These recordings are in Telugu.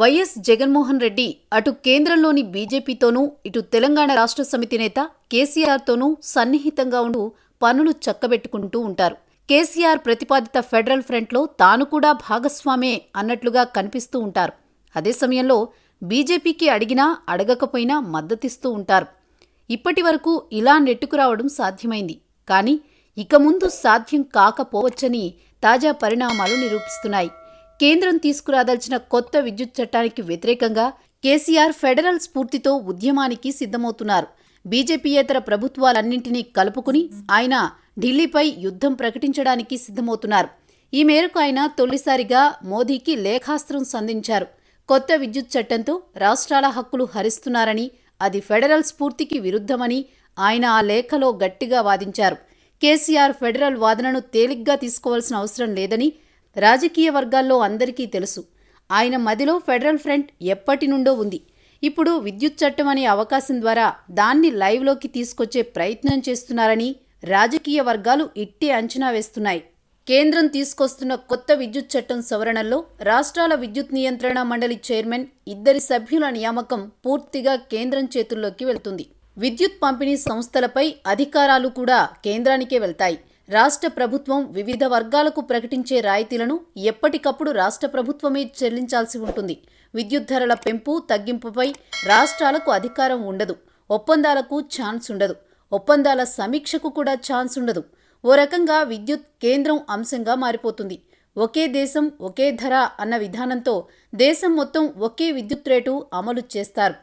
వైఎస్ జగన్మోహన్ రెడ్డి అటు కేంద్రంలోని బీజేపీతోనూ ఇటు తెలంగాణ రాష్ట్ర సమితి నేత కేసీఆర్తోనూ సన్నిహితంగా ఉంటూ పనులు చక్కబెట్టుకుంటూ ఉంటారు. కేసీఆర్ ప్రతిపాదిత ఫెడరల్ ఫ్రంట్లో తాను కూడా భాగస్వామే అన్నట్లుగా కనిపిస్తూ ఉంటారు. అదే సమయంలో బీజేపీకి అడిగినా అడగకపోయినా మద్దతిస్తూ ఉంటారు. ఇప్పటి వరకు ఇలా నెట్టుకురావడం సాధ్యమైంది. కానీ ఇక ముందు సాధ్యం కాకపోవచ్చని తాజా పరిణామాలు నిరూపిస్తున్నాయి. కేంద్రం తీసుకురాదల్చిన కొత్త విద్యుత్ చట్టానికి వ్యతిరేకంగా కేసీఆర్ ఫెడరల్ స్ఫూర్తితో ఉద్యమానికి సిద్ధమవుతున్నారు. బీజేపీయేతర ప్రభుత్వాలన్నింటినీ కలుపుకుని ఆయన ఢిల్లీపై యుద్ధం ప్రకటించడానికి సిద్ధమవుతున్నారు. ఈ మేరకు ఆయన తొలిసారిగా మోదీకి లేఖాస్త్రం సంధించారు. కొత్త విద్యుత్ చట్టంతో రాష్ట్రాల హక్కులు హరిస్తున్నారని అది ఫెడరల్ స్ఫూర్తికి విరుద్ధమని ఆయన ఆ లేఖలో గట్టిగా వాదించారు. కేసీఆర్ ఫెడరల్ వాదనను తేలిగ్గా తీసుకోవాల్సిన అవసరం లేదని రాజకీయ వర్గాల్లో అందరికీ తెలుసు. ఆయన మదిలో ఫెడరల్ ఫ్రంట్ ఎప్పటి నుండో ఉంది. ఇప్పుడు విద్యుత్ చట్టం అనే అవకాశం ద్వారా దాన్ని లైవ్లోకి తీసుకొచ్చే ప్రయత్నం చేస్తున్నారని రాజకీయ వర్గాలు ఇట్టే అంచనా వేస్తున్నాయి. కేంద్రం తీసుకొస్తున్న కొత్త విద్యుత్ చట్టం సవరణల్లో రాష్ట్రాల విద్యుత్ నియంత్రణ మండలి చైర్మన్ ఇద్దరి సభ్యుల నియామకం పూర్తిగా కేంద్రం చేతుల్లోకి వెళ్తుంది. విద్యుత్ పంపిణీ సంస్థలపై అధికారాలు కూడా కేంద్రానికే వెళ్తాయి. రాష్ట్ర ప్రభుత్వం వివిధ వర్గాలకు ప్రకటించే రాయితీలను ఎప్పటికప్పుడు రాష్ట్ర ప్రభుత్వమే చెల్లించాల్సి ఉంటుంది. విద్యుత్ ధరల పెంపు తగ్గింపుపై రాష్ట్రాలకు అధికారం ఉండదు. ఒప్పందాలకు ఛాన్స్ ఉండదు. ఒప్పందాల సమీక్షకు కూడా ఛాన్స్ ఉండదు. ఓ రకంగా విద్యుత్ కేంద్రం అంశంగా మారిపోతుంది. ఒకే దేశం ఒకే ధర అన్న విధానంతో దేశం మొత్తం ఒకే విద్యుత్ రేటు అమలు చేస్తారు.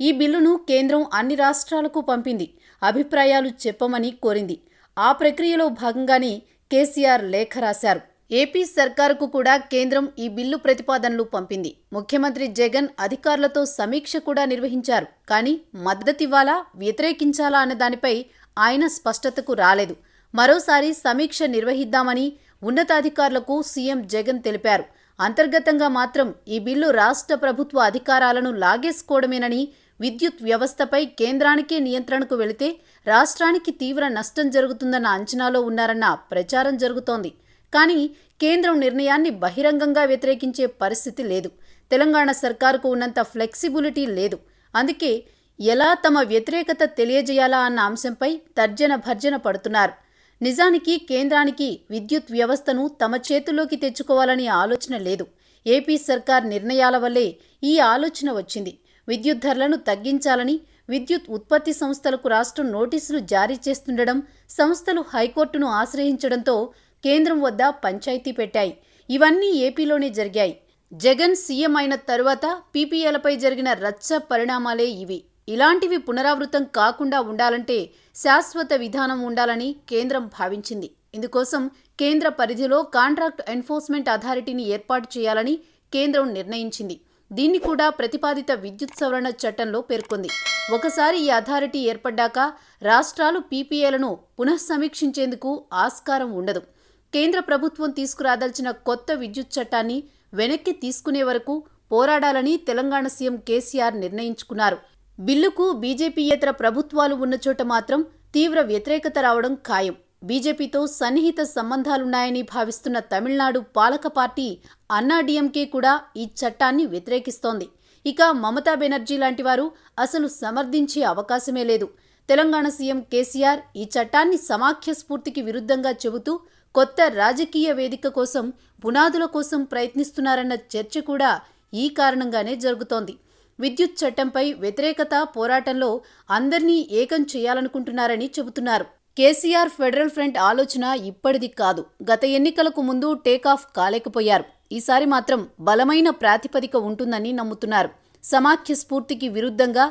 ఈ బిల్లును కేంద్రం అన్ని రాష్ట్రాలకు పంపింది. అభిప్రాయాలు చెప్పమని కోరింది. ఆ ప్రక్రియలో భాగంగానే కేసీఆర్ లేఖ రాశారు. ఏపీ సర్కారుకు కూడా కేంద్రం ఈ బిల్లు ప్రతిపాదనలు పంపింది. ముఖ్యమంత్రి జగన్ అధికారులతో సమీక్ష కూడా నిర్వహించారు. కానీ మద్దతివ్వాలా వ్యతిరేకించాలా అన్న దానిపై ఆయన స్పష్టతకు రాలేదు. మరోసారి సమీక్ష నిర్వహిద్దామని ఉన్నతాధికారులకు సీఎం జగన్ తెలిపారు. అంతర్గతంగా మాత్రం ఈ బిల్లు రాష్ట్ర ప్రభుత్వ అధికారాలను లాగేసుకోవడమేనని విద్యుత్ వ్యవస్థపై కేంద్రానికే నియంత్రణకు వెళితే రాష్ట్రానికి తీవ్ర నష్టం జరుగుతుందన్న అంచనాలో ఉన్నారన్న ప్రచారం జరుగుతోంది. కానీ కేంద్రం నిర్ణయాన్ని బహిరంగంగా వ్యతిరేకించే పరిస్థితి లేదు. తెలంగాణ సర్కారుకు ఉన్నంత ఫ్లెక్సిబిలిటీ లేదు. అందుకే ఎలా తమ వ్యతిరేకత తెలియజేయాలా అన్న అంశంపై తర్జన భర్జన పడుతున్నారు. నిజానికి కేంద్రానికి విద్యుత్ వ్యవస్థను తమ చేతుల్లోకి తెచ్చుకోవాలని ఆలోచన లేదు. ఏపీ సర్కార్ నిర్ణయాల వల్లే ఈ ఆలోచన వచ్చింది. విద్యుత్ ధరలను తగ్గించాలని విద్యుత్ ఉత్పత్తి సంస్థలకు రాష్ట్రం నోటీసులు జారీ చేస్తుండడం సంస్థలు హైకోర్టును ఆశ్రయించడంతో కేంద్రం వద్ద పంచాయతీ పెట్టాయి. ఇవన్నీ ఏపీలోనే జరిగాయి. జగన్ సీఎం అయిన తరువాత పీపీఎలపై జరిగిన రచ్చ పరిణామాలే ఇవి. ఇలాంటివి పునరావృతం కాకుండా ఉండాలంటే శాశ్వత విధానం ఉండాలని కేంద్రం భావించింది. ఇందుకోసం కేంద్ర పరిధిలో కాంట్రాక్ట్ ఎన్ఫోర్స్మెంట్ అథారిటీని ఏర్పాటు చేయాలని కేంద్రం నిర్ణయించింది. దీన్ని కూడా ప్రతిపాదిత విద్యుత్ సవరణ చట్టంలో పేర్కొంది. ఒకసారి ఈ అథారిటీ ఏర్పడ్డాక రాష్ట్రాలు పీపీఏలను పునఃసమీక్షించేందుకు ఆస్కారం ఉండదు. కేంద్ర ప్రభుత్వం తీసుకురాదల్చిన కొత్త విద్యుత్ చట్టాన్ని వెనక్కి తీసుకునే వరకు పోరాడాలని తెలంగాణ సీఎం కేసీఆర్ నిర్ణయించుకున్నారు. బిల్లుకు బీజేపీయేతర ప్రభుత్వాలు ఉన్న చోట మాత్రం తీవ్ర వ్యతిరేకత రావడం ఖాయం. బీజేపీతో సన్నిహిత సంబంధాలున్నాయని భావిస్తున్న తమిళనాడు పాలక పార్టీ అన్నాడీఎంకే కూడా ఈ చట్టాన్ని వ్యతిరేకిస్తోంది. ఇక మమతా బెనర్జీ లాంటి వారు అసలు సమర్థించే అవకాశమే లేదు. తెలంగాణ సీఎం కేసీఆర్ ఈ చట్టాన్ని సమాఖ్య స్ఫూర్తికి విరుద్ధంగా చెబుతూ కొత్త రాజకీయ వేదిక కోసం పునాదుల కోసం ప్రయత్నిస్తున్నారన్న చర్చ కూడా ఈ కారణంగానే జరుగుతోంది. విద్యుత్ చట్టంపై వ్యతిరేకత పోరాటంలో అందరినీ ఏకం చేయాలనుకుంటున్నారని చెబుతున్నారు. కేసీఆర్ ఫెడరల్ ఫ్రంట్ ఆలోచన ఇప్పటిది కాదు. గత ఎన్నికలకు ముందు టేకాఫ్ కాలేకపోయారు. ఈసారి మాత్రం బలమైన ప్రాతిపదిక ఉంటుందని నమ్ముతున్నారు. సమాఖ్య స్ఫూర్తికి విరుద్ధంగా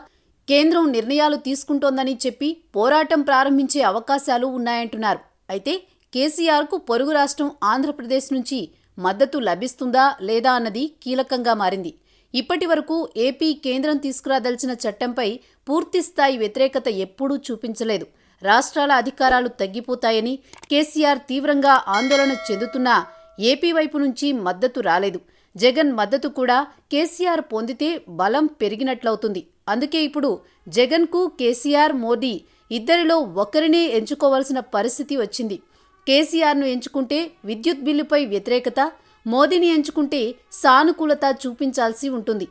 కేంద్రం నిర్ణయాలు తీసుకుంటోందని చెప్పి పోరాటం ప్రారంభించే అవకాశాలు ఉన్నాయంటున్నారు. అయితే కేసీఆర్కు పొరుగు రాష్ట్రం ఆంధ్రప్రదేశ్ నుంచి మద్దతు లభిస్తుందా లేదా అన్నది కీలకంగా మారింది. ఇప్పటి వరకు ఏపీ కేంద్రం తీసుకురాదలిచిన చట్టంపై పూర్తిస్థాయి వ్యతిరేకత ఎప్పుడూ చూపించలేదు. రాష్ట్రాల అధికారాలు తగ్గిపోతాయని కేసీఆర్ తీవ్రంగా ఆందోళన చెందుతున్నా ఏపీ వైపు నుంచి మద్దతు రాలేదు. జగన్ మద్దతు కూడా కేసీఆర్ పొందితే బలం పెరిగినట్లవుతుంది. అందుకే ఇప్పుడు జగన్కు కేసీఆర్ మోదీ ఇద్దరిలో ఒకరినే ఎంచుకోవాల్సిన పరిస్థితి వచ్చింది. కేసీఆర్ను ఎంచుకుంటే విద్యుత్ బిల్లుపై వ్యతిరేకత మోదీని ఎంచుకుంటే సానుకూలత చూపించాల్సి ఉంటుంది.